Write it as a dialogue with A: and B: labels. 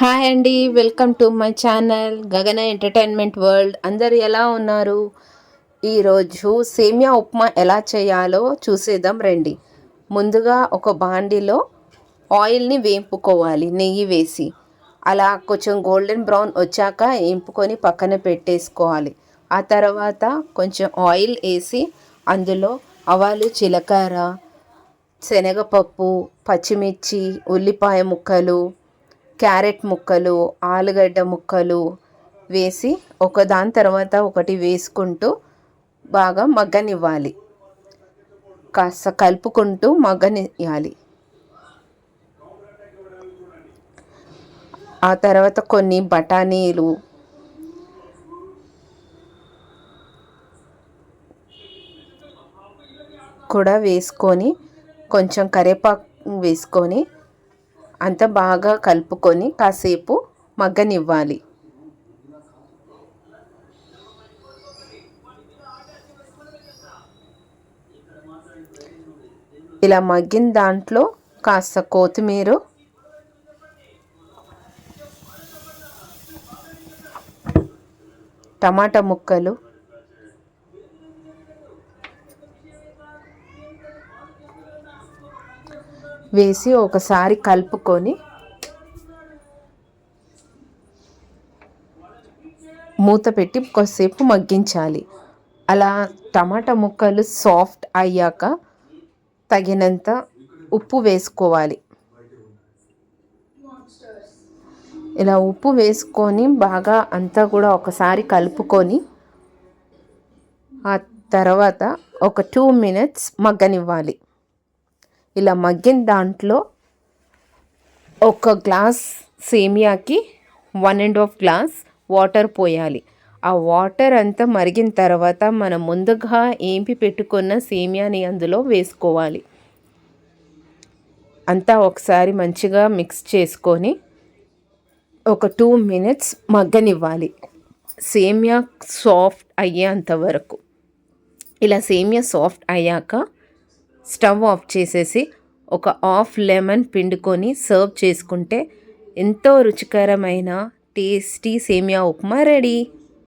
A: Hi అండి welcome to my channel Gagana entertainment world. అందరు ఎలా ఉన్నారు? ఈరోజు సేమియా ఉప్మా ఎలా చేయాలో చూసేద్దాం రండి. ముందుగా ఒక బాండిలో ఆయిల్ని వేంపుకోవాలి నెయ్యి వేసి. అలా కొంచెం గోల్డెన్ బ్రౌన్ వచ్చాక వేంపుకొని పక్కన పెట్టేసుకోవాలి. ఆ తర్వాత కొంచెం ఆయిల్ వేసి అందులో ఆవాలు జీలకర్ర శనగపప్పు పచ్చిమిర్చి ఉల్లిపాయ ముక్కలు క్యారెట్ ముక్కలు ఆలుగడ్డ ముక్కలు వేసి ఒకదాని తర్వాత ఒకటి వేసుకుంటూ బాగా మగ్గనివ్వాలి. కాస్త కలుపుకుంటూ మగ్గనియాలి ఆ తర్వాత కొన్ని బఠానీలు కూడా వేసుకొని కొంచెం కరివేపాకు వేసుకొని అంత బాగా కలుపుకొని కాసేపు మగ్గనివ్వాలి. ఇలా మగ్గిన దాంట్లో కాస్త కొత్తిమీర టమాటా ముక్కలు వేసి ఒకసారి కలుపుకొని మూత పెట్టి కొద్దిసేపు మగ్గించాలి. అలా టమాటా ముక్కలు సాఫ్ట్ అయ్యాక తగినంత ఉప్పు వేసుకోవాలి. ఇలా ఉప్పు వేసుకొని బాగా అంతా కూడా ఒకసారి కలుపుకొని ఆ తర్వాత ఒక టూ మినిట్స్ మగ్గనివ్వాలి. ఇలా మగ్గిన దాంట్లో ఒక glass సేమియాకి one and half glass water పోయాలి. ఆ వాటర్ అంతా మరిగిన తర్వాత మనం ముందుగా ఏంపి పెట్టుకున్న సేమియాని అందులో వేసుకోవాలి. అంతా ఒకసారి మంచిగా మిక్స్ చేసుకొని ఒక టూ మినిట్స్ మగ్గనివ్వాలి. సేమియా సాఫ్ట్ అయ్యేంత వరకు. ఇలా సేమియా సాఫ్ట్ అయ్యాక స్టవ్ ఆఫ్ చేసేసి ఒక హాఫ్ లెమన్ పిండుకొని సర్వ్ చేసుకుంటే ఎంతో రుచికరమైన టేస్టీ సేమియా ఉప్మా రెడీ.